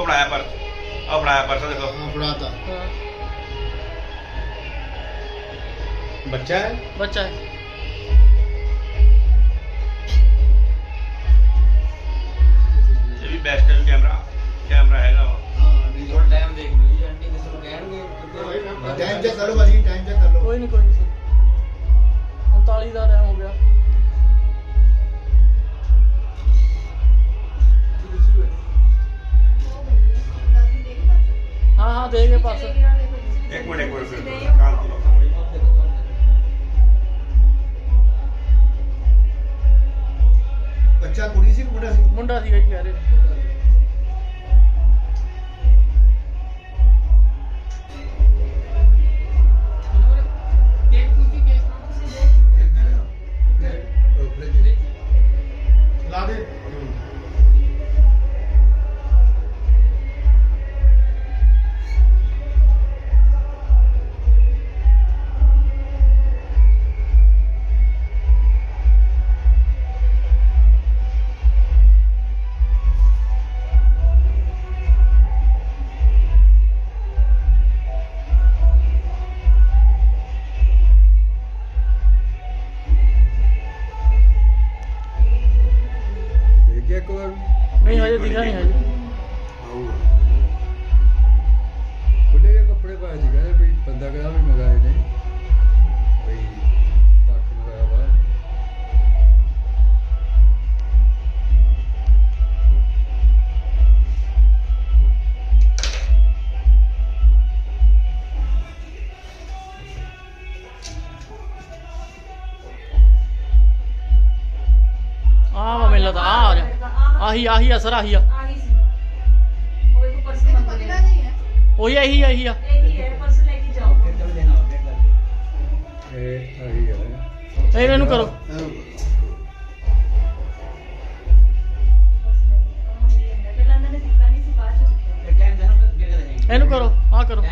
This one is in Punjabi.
ਫੜਾਇਆ ਪਰਸ। ਦੇਖੋ। ਹਾਂ ਫੜਾਤਾ। ਬੱਚਾ ਹੈ? ਬੱਚਾ ਹੈ। ਇਹ ਵੀ ਬੈਸਟ ਕੈਮਰਾ ਕੈਮਰਾ ਹੈਗਾ ਵਾ ਹਾਂ ਨਹੀਂ। ਥੋੜਾ ਟਾਈਮ ਦੇਖ ਲਓ ਜੀ ਆਂਟੀ ਕਿਸੇ ਨੂੰ ਕਹਿਣਗੇ ਟਾਈਮ ਚੈੱਕ ਕਰੋ ਭਾਜੀ ਟਾਈਮ ਚੈੱਕ ਕਰ ਲਓ। ਕੋਈ ਨਹੀਂ ਕੋਈ ਨਹੀਂ ਸਰ। 39 ਦਾ ਟਾਈਮ ਹੋ ਗਿਆ। ਹਾਂ ਦੇ ਗਏ ਪਾਸ ਇੱਕ ਮਿੰਟ ਇੱਕ ਮਿੰਟ ਫਿਰ ਕਾਲ ਤੋਂ ਬੱਚਾ ਕੁੜੀ ਸੀ ਮੁੰਡਾ ਸੀ? ਮੁੰਡਾ ਸੀਗਾ ਜੀ ਕਹਿ ਰਹੇ ਇੱਕ ਵਾਰ ਨਹੀਂ ਹਜੇ ਦਿਖਿਆ ਨਹੀਂ ਹਜੇ। ਖੁੱਲੇ ਜਿਹੇ ਕੱਪੜੇ ਪਾਏ ਸੀ ਕਹਿੰਦੇ ਵੀ ਬੰਦਾ ਕਹਿੰਦਾ ਵੀ ਮੰਗਾਏ ਨੇ। ਬਈ ਪੱਖ ਮੰਗਾਇਆ ਵਾ। ਆਹ ਵਾ ਮੈਨੂੰ ਲੱਗਦਾ ਆ ਰਿਹਾ। ਆਹੀ ਆਹੀ ਆ ਸਰ ਆਹੀ ਆ। ਆਹੀ ਸੀ। ਉਹ ਇੱਕ ਪਰਸ ਮੰਗ ਰਿਹਾ ਉਹੀ ਇਹੀ ਆ ਇਹੀ ਆ। ਇਹੀ ਹੈ ਪਰਸ ਲੈ ਕੇ ਜਾਓ। ਇਹ ਆਹੀ ਹੈ ਇਹ ਇਹਨੂੰ ਕਰੋ। ਇਹਨਾਂ ਨਹੀਂ ਕਰੋ ਆਹ ਕਰੋ।